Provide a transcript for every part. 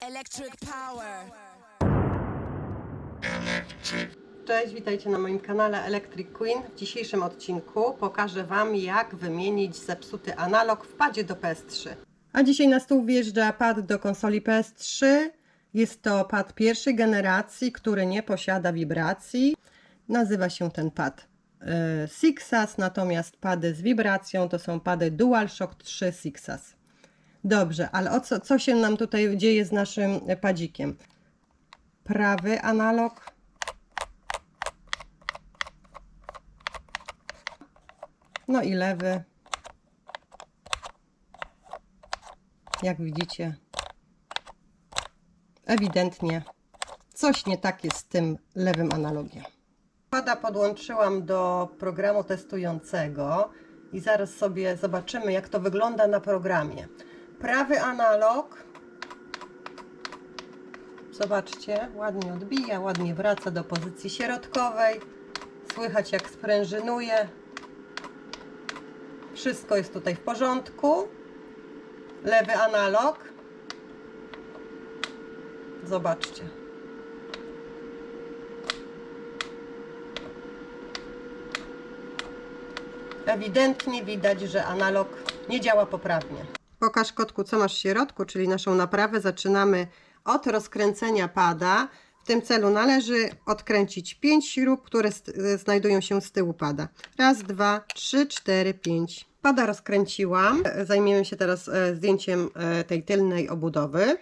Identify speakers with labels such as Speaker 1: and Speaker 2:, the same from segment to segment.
Speaker 1: Electric power.
Speaker 2: Cześć, witajcie na moim kanale Electric Queen. W dzisiejszym odcinku pokażę Wam, jak wymienić zepsuty analog w padzie do PS3. A dzisiaj na stół wjeżdża pad do konsoli PS3. Jest to pad pierwszej generacji, który nie posiada wibracji. Nazywa się ten pad e, Sixas, natomiast pady z wibracją to są pady DualShock 3 Sixas. Dobrze, ale o co, co się nam tutaj dzieje z naszym padzikiem? Prawy analog No i lewy. Jak widzicie, ewidentnie coś nie tak jest z tym lewym analogiem. Pada podłączyłam do programu testującego i zaraz sobie zobaczymy, jak to wygląda na programie. Prawy analog, zobaczcie, ładnie odbija, ładnie wraca do pozycji środkowej. Słychać, jak sprężynuje. Wszystko jest tutaj w porządku. Lewy analog. Zobaczcie. Ewidentnie widać, że analog nie działa poprawnie. Pokaż kotku, co masz w środku, czyli naszą naprawę. Zaczynamy od rozkręcenia pada. W tym celu należy odkręcić 5 śrub, które st- znajdują się z tyłu pada. Raz, dwa, trzy, cztery, pięć. Pada rozkręciłam. Zajmiemy się teraz e, zdjęciem e, tej tylnej obudowy.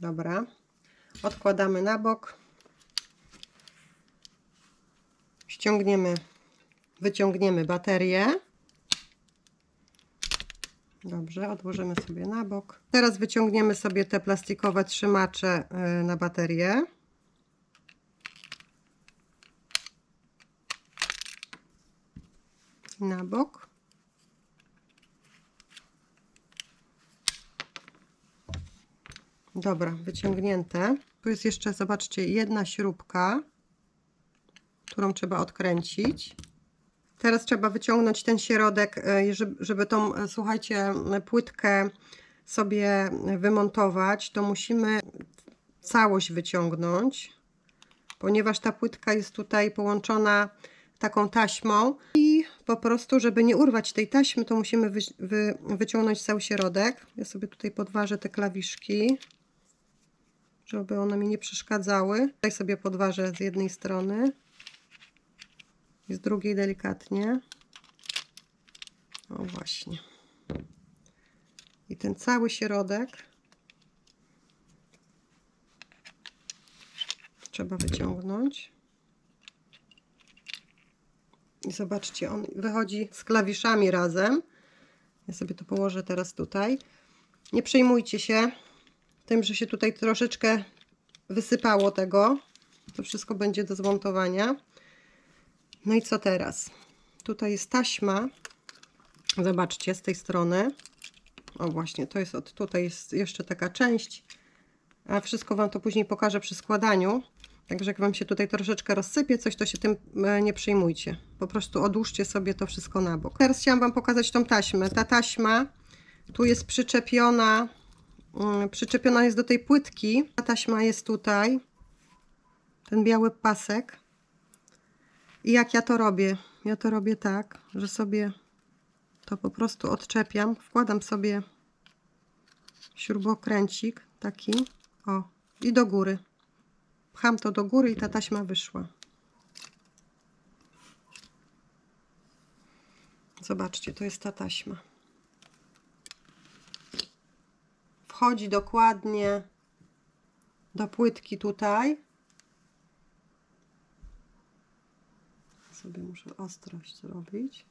Speaker 2: Dobra. Odkładamy na bok. Ściągniemy, wyciągniemy baterię. Dobrze, odłożymy sobie na bok. Teraz wyciągniemy sobie te plastikowe trzymacze y, na baterię. Na bok. Dobra, wyciągnięte. Tu jest jeszcze, zobaczcie, jedna śrubka, którą trzeba odkręcić. Teraz trzeba wyciągnąć ten środek, e, żeby, tą, e, słuchajcie, płytkę sobie wymontować, to musimy całość wyciągnąć, ponieważ ta płytka jest tutaj połączona taką taśmą i po prostu, żeby nie urwać tej taśmy, to musimy wy, wy, wyciągnąć cały środek. Ja sobie tutaj podważę te klawiszki, żeby one mi nie przeszkadzały. Tutaj sobie podważę z jednej strony i z drugiej delikatnie. O właśnie. I ten cały środek trzeba wyciągnąć. I zobaczcie, on wychodzi z klawiszami razem. Ja sobie to położę teraz tutaj. Nie przejmujcie się tym, że się tutaj troszeczkę wysypało tego. To wszystko będzie do zmontowania. No i co teraz? Tutaj jest taśma. Zobaczcie z tej strony. O właśnie, to jest od tutaj jest jeszcze taka część. A wszystko Wam to później pokażę przy składaniu. Także jak Wam się tutaj troszeczkę rozsypie coś, to się tym e, nie przejmujcie. Po prostu odłóżcie sobie to wszystko na bok. Teraz chciałam Wam pokazać tą taśmę. Ta taśma tu jest przyczepiona, mm, przyczepiona jest do tej płytki. Ta taśma jest tutaj. Ten biały pasek. I jak ja to robię? Ja to robię tak, że sobie to po prostu odczepiam, wkładam sobie śrubokręcik taki, o, i do góry. Pcham to do góry i ta taśma wyszła. Zobaczcie, to jest ta taśma. Wchodzi dokładnie do płytki tutaj. Sobie muszę ostrość zrobić.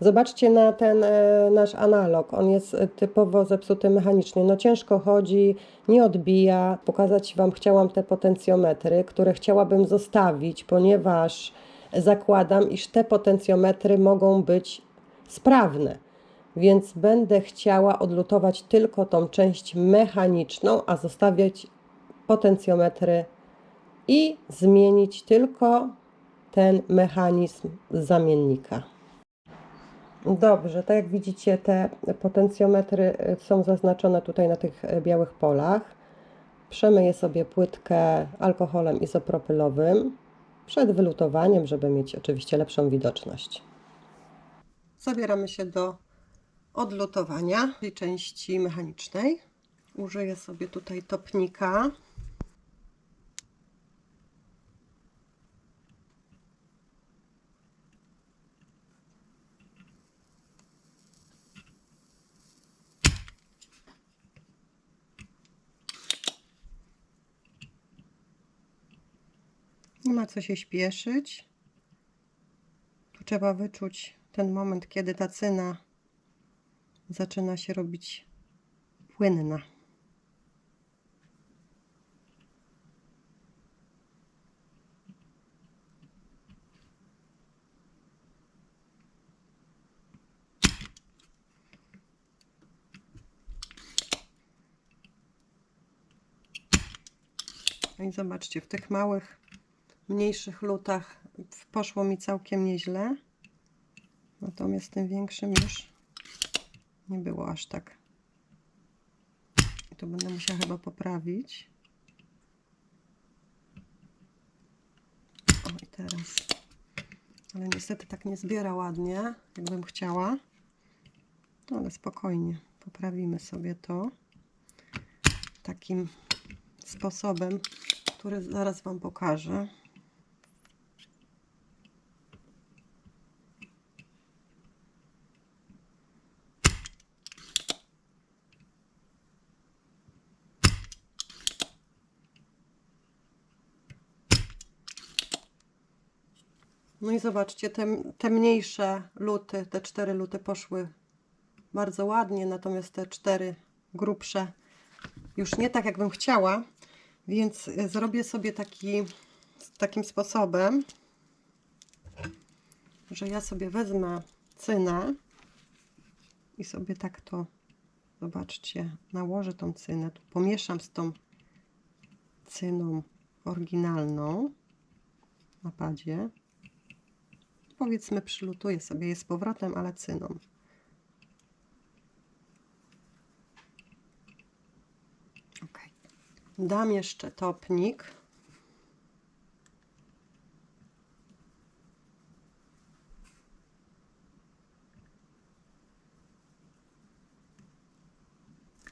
Speaker 2: Zobaczcie na ten e, nasz analog. On jest e, typowo zepsuty mechanicznie. No ciężko chodzi, nie odbija. Pokazać Wam chciałam te potencjometry, które chciałabym zostawić, ponieważ zakładam, iż te potencjometry mogą być sprawne. Więc będę chciała odlutować tylko tą część mechaniczną, a zostawiać potencjometry i zmienić tylko ten mechanizm zamiennika. Dobrze, tak jak widzicie, te potencjometry y, są zaznaczone tutaj na tych y, białych polach. Przemyję sobie płytkę alkoholem izopropylowym przed wylutowaniem, żeby mieć oczywiście lepszą widoczność. Zabieramy się do odlutowania tej części mechanicznej. Użyję sobie tutaj topnika. Co się śpieszyć. Tu trzeba wyczuć ten moment, kiedy ta cyna zaczyna się robić płynna. No i zobaczcie, w tych małych, mniejszych lutach poszło mi całkiem nieźle. Natomiast tym większym już nie było aż tak. I to będę musiała chyba poprawić. O i teraz. Ale niestety tak nie zbiera ładnie, jakbym chciała. No ale spokojnie, poprawimy sobie to takim sposobem, który zaraz Wam pokażę. No i zobaczcie, te, te mniejsze luty, te cztery luty poszły bardzo ładnie, natomiast te cztery grubsze już nie tak, jakbym chciała, więc y, zrobię sobie taki, takim sposobem, że ja sobie wezmę cynę i sobie tak to, zobaczcie, nałożę tą cynę, tu pomieszam z tą cyną oryginalną na padzie. Powiedzmy, przylutuję sobie je z powrotem, ale cyną. Ok. Dam jeszcze topnik.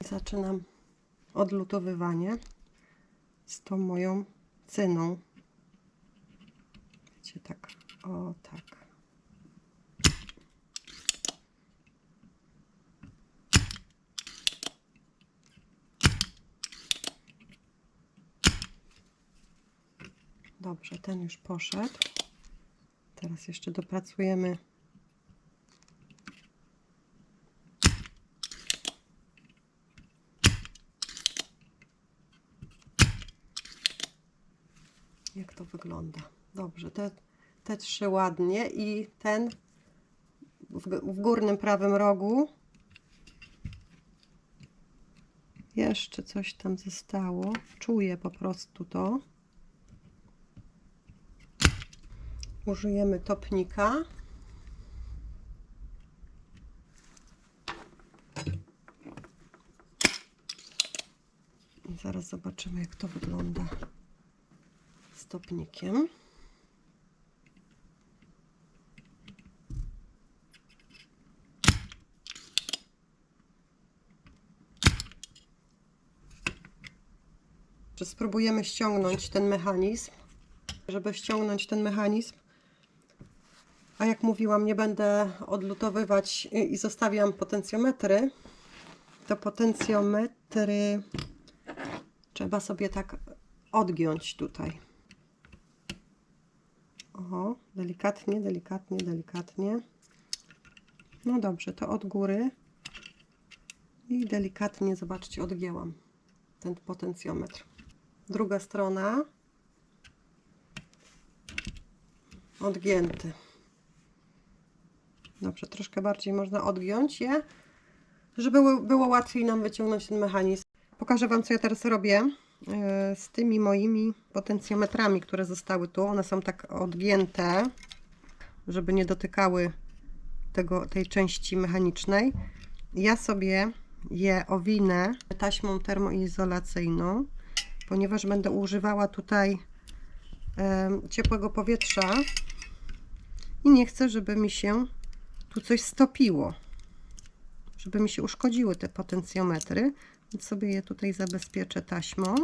Speaker 2: Zaczynam odlutowywanie z tą moją cyną. Wiecie, tak, o tak. Dobrze, ten już poszedł. Teraz jeszcze dopracujemy jak to wygląda. Dobrze, te, te trzy ładnie i ten w, w górnym prawym rogu jeszcze coś tam zostało. Czuję po prostu to. Użyjemy topnika. Zaraz zobaczymy, jak to wygląda z topnikiem. Że Spróbujemy ściągnąć ten mechanizm. Żeby ściągnąć ten mechanizm, a jak mówiłam, nie będę odlutowywać i zostawiam potencjometry, to potencjometry trzeba sobie tak odgiąć tutaj. Oho, delikatnie, delikatnie, delikatnie. No dobrze, to od góry. I delikatnie, zobaczcie, odgięłam ten potencjometr. Druga strona. Odgięty. Dobrze, troszkę bardziej można odgiąć je, żeby było- łatwiej nam wyciągnąć ten mechanizm. Pokażę Wam, co ja teraz robię. e, z tymi moimi potencjometrami, które zostały tu. One są tak odgięte, żeby nie dotykały tego, tej części mechanicznej. Ja sobie je owinę taśmą termoizolacyjną, ponieważ będę używała tutaj ciepłego powietrza i nie chcę, żeby mi się tu coś stopiło, żeby mi się uszkodziły te potencjometry, więc sobie je tutaj zabezpieczę taśmą.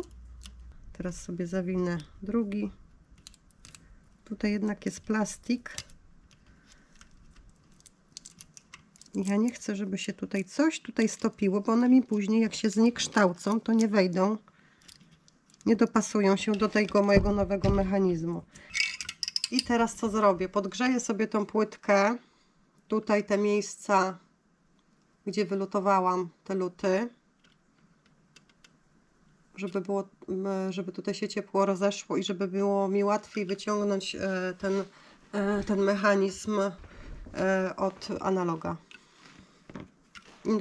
Speaker 2: Teraz sobie zawinę drugi. Tutaj jednak jest plastik. Ja nie chcę, żeby się tutaj coś tutaj stopiło, bo one mi później, jak się zniekształcą, to nie wejdą, nie dopasują się do tego mojego nowego mechanizmu. I teraz co zrobię? Podgrzeję sobie tą płytkę, tutaj te miejsca, gdzie wylutowałam te luty, żeby było, żeby tutaj się ciepło rozeszło i żeby było mi łatwiej wyciągnąć e, ten, e, ten mechanizm e, od analoga.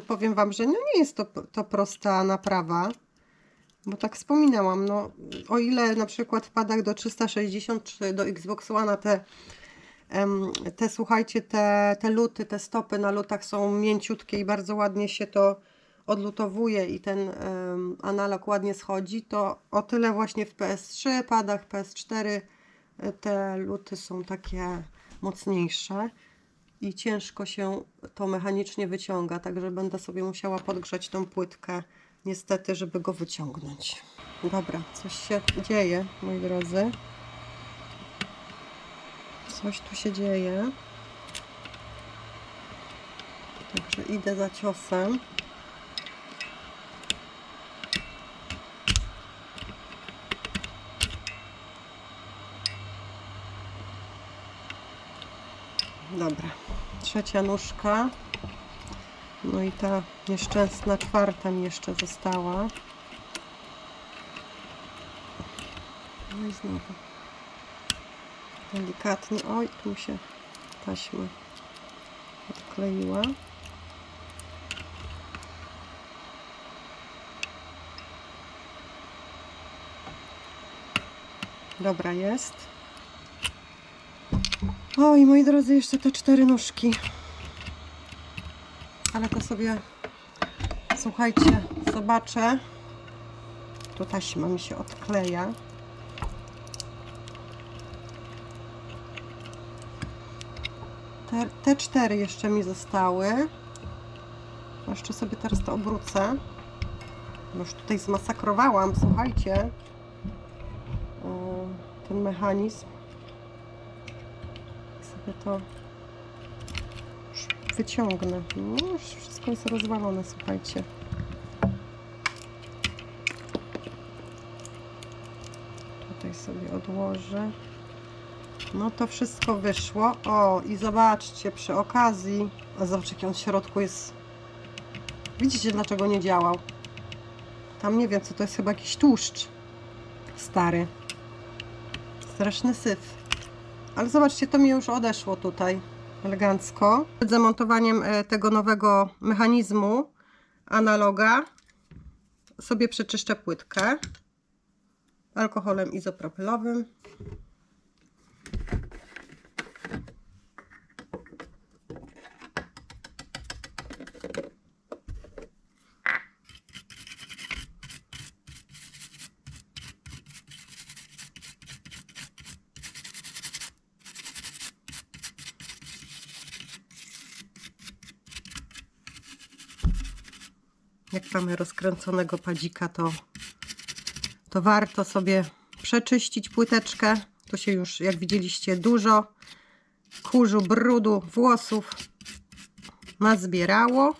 Speaker 2: Powiem Wam, że no nie jest to, to prosta naprawa, bo tak wspominałam, no o ile na przykład w padach do 360 czy do Xbox One te, te słuchajcie, te, te luty, te stopy na lutach są mięciutkie i bardzo ładnie się to odlutowuje i ten em, analog ładnie schodzi, to o tyle właśnie w PS3 padach, PS4 e, te luty są takie mocniejsze i ciężko się to mechanicznie wyciąga, także będę sobie musiała podgrzać tą płytkę niestety, żeby go wyciągnąć. Dobra, coś się dzieje, moi drodzy. Coś tu się dzieje. Także idę za ciosem. Dobra, trzecia nóżka. No i ta nieszczęsna czwarta mi jeszcze została. No i znowu. Delikatnie. Oj, tu się taśma odkleiła. Dobra, jest. Oj, moi drodzy, jeszcze te cztery nóżki. Sobie, słuchajcie, zobaczę. Tu taśma mi się odkleja. Te, te cztery jeszcze mi zostały. Jeszcze sobie teraz to obrócę. Już tutaj zmasakrowałam, słuchajcie, ten mechanizm. Sobie to wyciągnę. No, już wszystko jest rozwalone, słuchajcie. Tutaj sobie odłożę. No to wszystko wyszło. O, i zobaczcie, przy okazji. A zobaczcie, jaki on w środku jest. Widzicie, dlaczego nie działał? Tam nie wiem, co to jest, chyba jakiś tłuszcz stary. Straszny syf. Ale zobaczcie, to mi już odeszło tutaj elegancko. Przed zamontowaniem e, tego nowego mechanizmu analoga sobie przeczyszczę płytkę alkoholem izopropylowym. jak mamy rozkręconego padzika, to, to warto sobie przeczyścić płyteczkę. Tu się już, jak widzieliście, dużo kurzu, brudu, włosów nazbierało.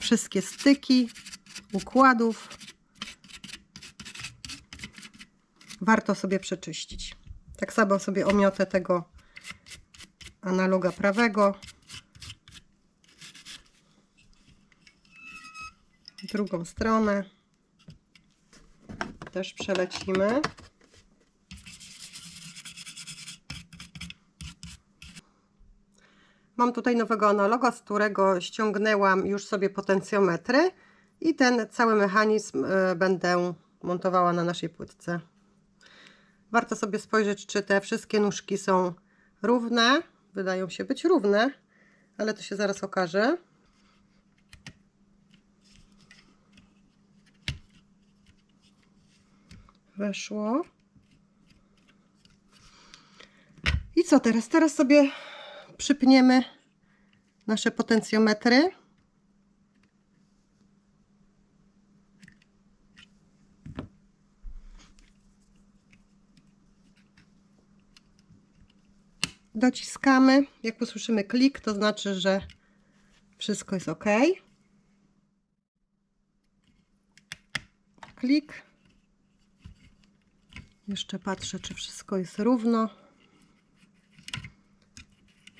Speaker 2: Wszystkie styki układów warto sobie przeczyścić. Tak samo sobie omiotę tego analoga prawego. Drugą stronę też przelecimy. Mam tutaj nowego analoga, z którego ściągnęłam już sobie potencjometry I ten cały mechanizm e, będę montowała na naszej płytce. Warto sobie spojrzeć, czy te wszystkie nóżki są równe. Wydają się być równe, ale to się zaraz okaże. Weszło. I co teraz? Teraz sobie przypniemy nasze potencjometry. Dociskamy. Jak usłyszymy klik, to znaczy, że wszystko jest ok. Klik. Jeszcze patrzę, czy wszystko jest równo.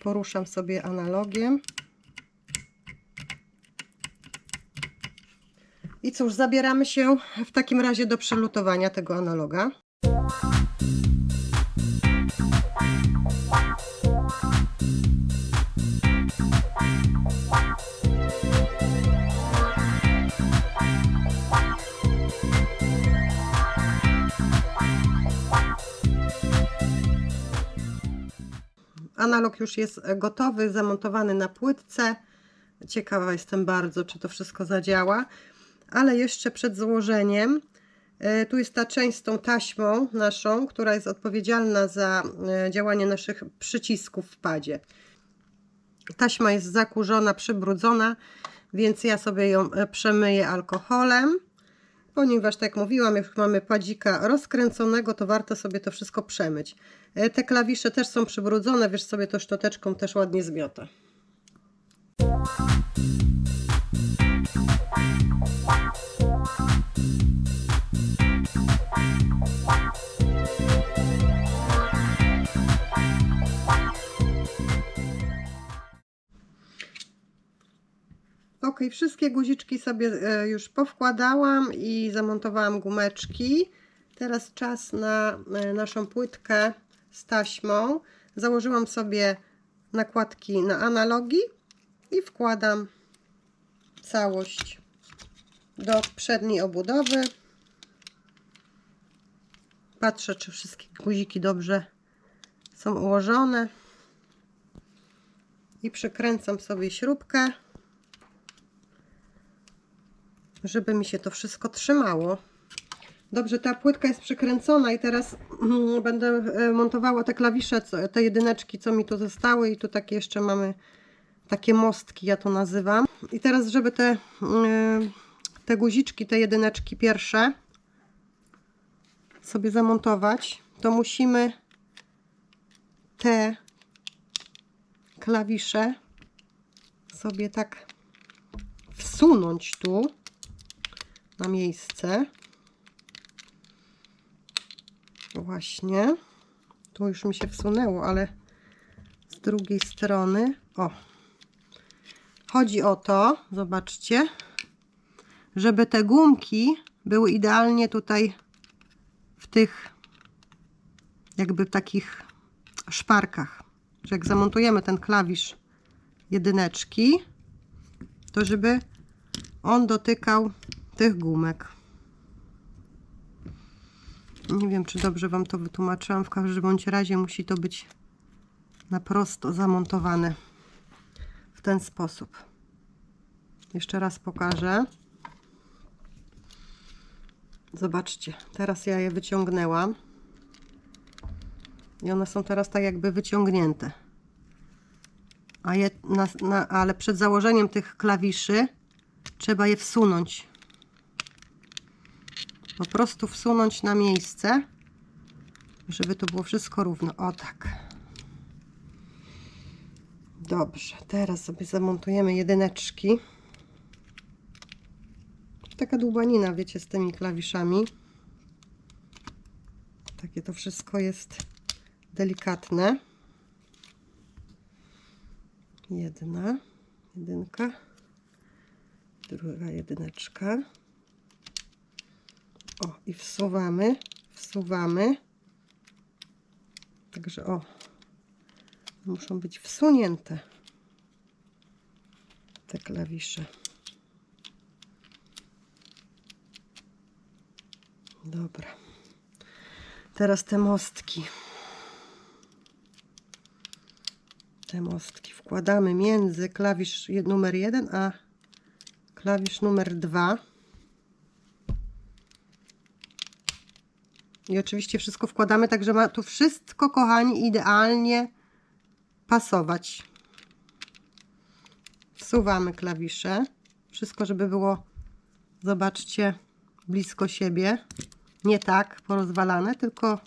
Speaker 2: Poruszam sobie analogiem. I cóż, zabieramy się w takim razie do przelutowania tego analoga. Analog już jest gotowy, zamontowany na płytce. Ciekawa jestem bardzo, czy to wszystko zadziała. Ale jeszcze przed złożeniem, e, tu jest ta część z tą taśmą naszą, która jest odpowiedzialna za e, działanie naszych przycisków w padzie. Taśma jest zakurzona, przybrudzona, więc ja sobie ją e, przemyję alkoholem. Ponieważ, tak jak mówiłam, jak mamy padzika rozkręconego, to warto sobie to wszystko przemyć. E, Te klawisze też są przybrudzone, wiesz sobie to szczoteczką też ładnie zmiota. Ok, wszystkie guziczki sobie e, już powkładałam i zamontowałam gumeczki. Teraz czas na e, naszą płytkę z taśmą. Założyłam sobie nakładki na analogi i wkładam całość do przedniej obudowy. Patrzę, czy wszystkie guziki dobrze są ułożone. I przykręcam sobie śrubkę żeby mi się to wszystko trzymało. Dobrze, ta płytka jest przykręcona i teraz mm, będę e, montowała te klawisze, te jedyneczki, co mi tu zostały i tu takie jeszcze mamy takie mostki, ja to nazywam. I teraz, żeby te, mm, te guziczki, te jedyneczki pierwsze sobie zamontować, to musimy te klawisze sobie tak wsunąć tu na miejsce. Właśnie. Tu już mi się wsunęło, ale z drugiej strony. O. Chodzi o to, zobaczcie, żeby te gumki były idealnie tutaj w tych jakby takich szparkach. Że jak zamontujemy ten klawisz jedyneczki, to żeby on dotykał tych gumek. Nie wiem, czy dobrze Wam to wytłumaczyłam. W każdym bądź razie musi to być na prosto zamontowane w ten sposób. Jeszcze raz pokażę. Zobaczcie, teraz ja je wyciągnęłam. I one są teraz tak jakby wyciągnięte. A je, na, na, ale przed założeniem tych klawiszy trzeba je wsunąć. Po prostu wsunąć na miejsce, żeby to było wszystko równo. O tak. Dobrze, teraz sobie zamontujemy jedyneczki. Taka dłubanina, wiecie, z tymi klawiszami. Takie to wszystko jest delikatne. Jedna, jedynka, druga jedyneczka. O, i wsuwamy, wsuwamy. Także o, muszą być wsunięte te klawisze. Dobra. Teraz te mostki. Te mostki wkładamy między klawisz numer 1 a klawisz numer 2. I oczywiście wszystko wkładamy, tak że ma tu wszystko, kochani, idealnie pasować. Wsuwamy klawisze. Wszystko, żeby było, zobaczcie, blisko siebie. Nie tak porozwalane, tylko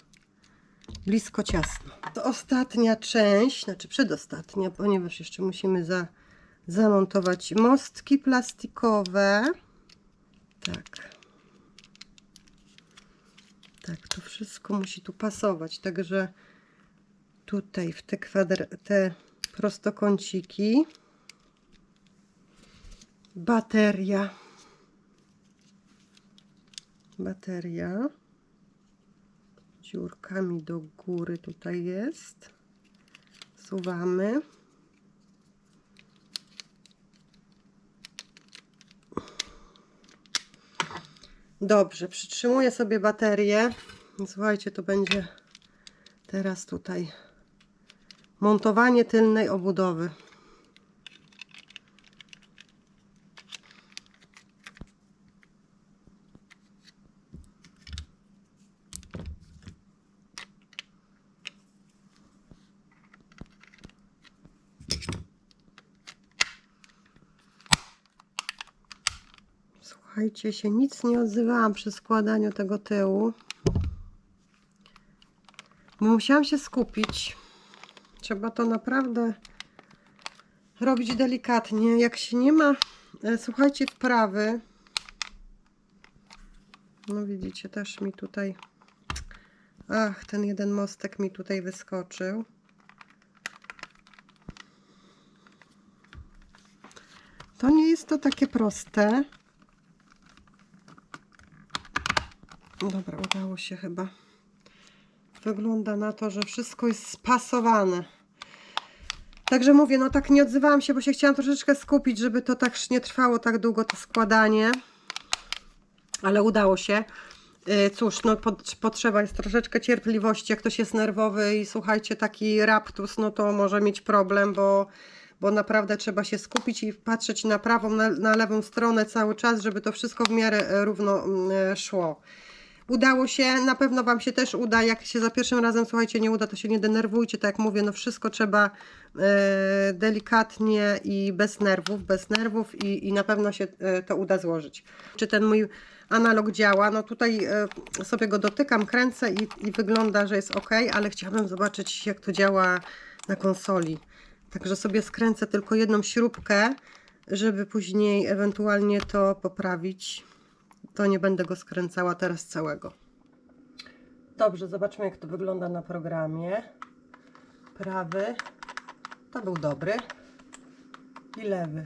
Speaker 2: blisko ciasno. To ostatnia część, znaczy przedostatnia, ponieważ jeszcze musimy za, zamontować mostki plastikowe. Tak. Tak, to wszystko musi tu pasować, także tutaj w te kwadr, te prostokąciki. Bateria. Bateria. Dziurkami do góry tutaj jest. Suwamy. Dobrze, przytrzymuję sobie baterię. Słuchajcie, to będzie teraz tutaj montowanie tylnej obudowy. Słuchajcie, się nic nie odzywałam przy składaniu tego tyłu. Bo musiałam się skupić. Trzeba to naprawdę robić delikatnie. Jak się nie ma, e, słuchajcie, wprawy. No widzicie, też mi tutaj. Ach, ten jeden mostek mi tutaj wyskoczył. To nie jest to takie proste. Dobra, udało się chyba. Wygląda na to, że wszystko jest spasowane. Także mówię, no tak nie odzywałam się, bo się chciałam troszeczkę skupić, żeby to tak nie trwało tak długo to składanie. Ale udało się. Yy, Cóż, no pot- potrzeba jest troszeczkę cierpliwości. Jak ktoś jest nerwowy i słuchajcie, taki raptus, no to może mieć problem, bo, bo naprawdę trzeba się skupić i patrzeć na prawą, na, na lewą stronę cały czas, żeby to wszystko w miarę e, równo mm, szło. Udało się, na pewno Wam się też uda. Jak się za pierwszym razem, słuchajcie, nie uda, to się nie denerwujcie. Tak jak mówię, no wszystko trzeba e, delikatnie i bez nerwów, bez nerwów i, i na pewno się e, to uda złożyć. Czy ten mój analog działa? No tutaj e, sobie go dotykam, kręcę i, i wygląda, że jest ok, ale chciałabym zobaczyć, jak to działa na konsoli. Także sobie skręcę tylko jedną śrubkę, żeby później ewentualnie to poprawić to nie będę go skręcała teraz całego. Dobrze, zobaczmy jak to wygląda na programie. Prawy to był dobry i lewy.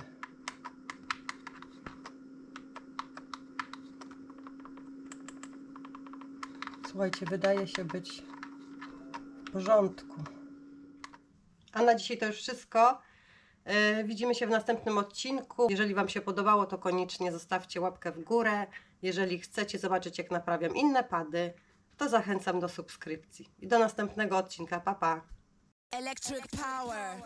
Speaker 2: Słuchajcie, wydaje się być w porządku. A na dzisiaj to już wszystko. E, Widzimy się w następnym odcinku. Jeżeli Wam się podobało, to koniecznie zostawcie łapkę w górę. Jeżeli chcecie zobaczyć, jak naprawiam inne pady, to zachęcam do subskrypcji. I do następnego odcinka. Pa, pa!
Speaker 1: Electric power.